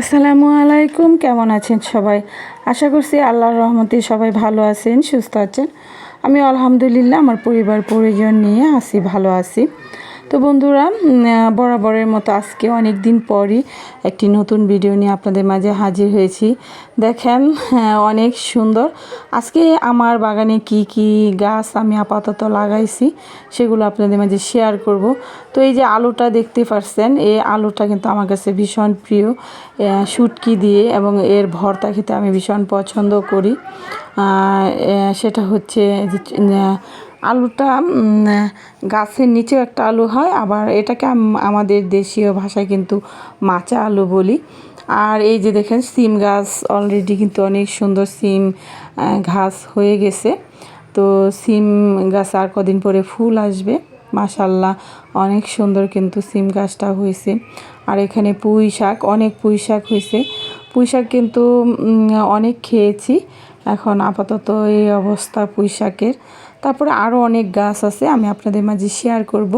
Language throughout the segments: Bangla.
আসসালামু আলাইকুম, কেমন আছেন সবাই? আশা করছি আল্লাহর রহমতে সবাই ভালো আছেন, সুস্থ আছেন। আমি আলহামদুলিল্লাহ, আমার পরিবার পরিজন নিয়ে আছি, ভালো আছি। তো বন্ধুরা বরাবরের মতো আজকে অনেক দিন পরই একটি নতুন ভিডিও নিয়ে আপনাদের মাঝে হাজির হয়েছি। দেখেন হ্যাঁ, অনেক সুন্দর। আজকে আমার বাগানে কি কি গাছ আমি আপাতত লাগাইছি সেগুলো আপনাদের মাঝে শেয়ার করব। তো এই যে আলুটা দেখতে পারছেন এই আলুটা কিন্তু আমার কাছে ভীষণ প্রিয় শুটকি দিয়ে এবং এর ভর্তা খেতে আমি ভীষণ পছন্দ করি। সেটা হচ্ছে আলুটা গাছের নিচেও একটা আলু হয়, আবার এটাকে আমাদের দেশীয় ভাষায় কিন্তু মাচা আলু বলি। আর এই যে দেখেন, সিম গাছ অলরেডি কিন্তু অনেক সুন্দর সিম ঘাস হয়ে গেছে। তো সিম গাছ আর কদিন পরে ফুল আসবে মাশাল্লাহ অনেক সুন্দর কিন্তু সিম গাছটা হয়েছে। আর এখানে পুঁই শাক, অনেক পুঁই শাক হয়েছে। পুঁই শাক কিন্তু অনেক খেয়েছি। এখন আপাতত এই অবস্থা পুঁই শাকের তারপরে আরও অনেক গাছ আছে, আমি আপনাদের মাঝে শেয়ার করব।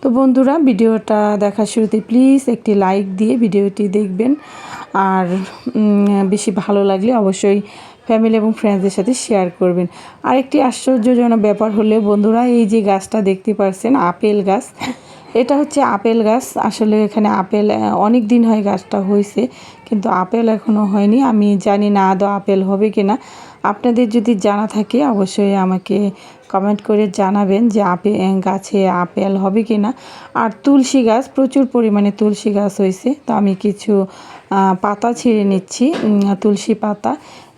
তো বন্ধুরা, ভিডিওটা দেখার শুরুতে প্লিজ একটি লাইক দিয়ে ভিডিওটি দেখবেন। আর বেশি ভালো লাগলে অবশ্যই ফ্যামিলি এবং ফ্রেন্ডসদের সাথে শেয়ার করবেন। আরেকটি আশ্চর্যজনক ব্যাপার হলে বন্ধুরা, এই যে গাছটা দেখতে পাচ্ছেন আপেল গাছ এটা হচ্ছে আপেল গাছ। আসলে এখানে আপেল অনেক দিন হয় গাছটা হয়েছে কিন্তু আপেল এখনও হয়নি। আমি জানি না আদৌ আপেল হবে কি না আপনাদের যদি জানা থাকে, অবশ্যই আমাকে কমেন্ট করে জানাবেন যে আপে গাছে আপেল হবে কি না আর তুলসী গাছ, প্রচুর পরিমাণে তুলসী গাছ হয়েছে তো আমি কিছু পাতা ছিঁড়ে নিচ্ছি তুলসী পাতা।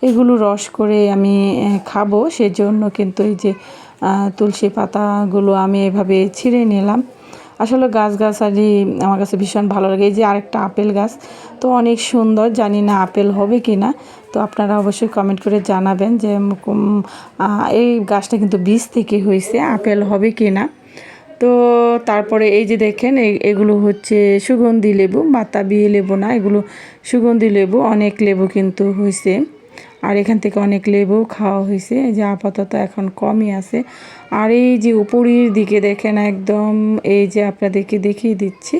এগুলো রস করে আমি খাব। সেজন্য কিন্তু এই যে তুলসী পাতাগুলো আমি এভাবে ছিঁড়ে নিলাম। আসলে গাছ গাছালি আমার কাছে ভীষণ ভালো লাগে। এই যে আরেকটা আপেল গাছ, তো অনেক সুন্দর, জানি না আপেল হবে কি না তো আপনারা অবশ্যই কমেন্ট করে জানাবেন যে এই গাছটা কিন্তু বীজ থেকে হয়েছে, আপেল হবে কি না তো তারপরে এই যে দেখেন এগুলো হচ্ছে সুগন্ধি লেবু, বাতাবি লেবু না, এগুলো সুগন্ধি লেবু, অনেক লেবু কিন্তু হয়েছে। আর এখান থেকে অনেক লেবু খাওয়া হয়েছে। যে আপাতত এখন কমই আছে। আর এই যে উপরের দিকে দেখেন একদম, এই যে আপনাদেরকে দেখিয়ে দিচ্ছি,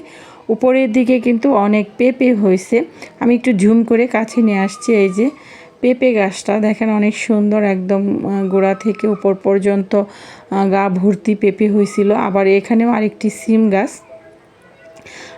উপরের দিকে কিন্তু অনেক পেঁপে হয়েছে। আমি একটু ঝুম করে কাছে নিয়ে আসছি, এই যে পেঁপে গাছটা। দেখেন অনেক সুন্দর একদম গোড়া থেকে উপর পর্যন্ত গা ভর্তি পেঁপে হয়েছিল। আবার এখানেও আরেকটি সিম গাছ।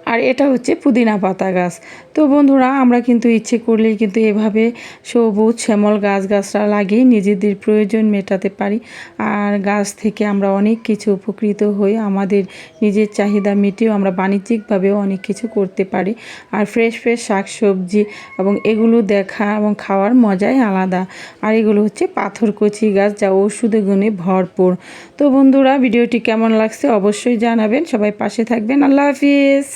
আর এটা হচ্ছে পুদিনা পাতা গাছ। তো বন্ধুরা, আমরা কিন্তু ইচ্ছে করলেই কিন্তু এভাবে সবুজ শ্যামল গাছ গাছরা লাগিয়ে নিজেদের প্রয়োজন মেটাতে পারি। আর গাছ থেকে আমরা অনেক কিছু উপকৃত হই, আমাদের নিজের চাহিদা মিটিয়েও আমরা বাণিজ্যিকভাবেও অনেক কিছু করতে পারি। আর ফ্রেশ ফ্রেশ শাক সবজি এবং এগুলো দেখা এবং খাওয়ার মজাই আলাদা। আর এগুলো হচ্ছে পাথরকচি গাছ, যা ওষুধে গুণে ভরপুর। তো বন্ধুরা, ভিডিওটি কেমন লাগছে অবশ্যই জানাবেন। সবাই পাশে থাকবেন। আল্লাহ হাফিজ।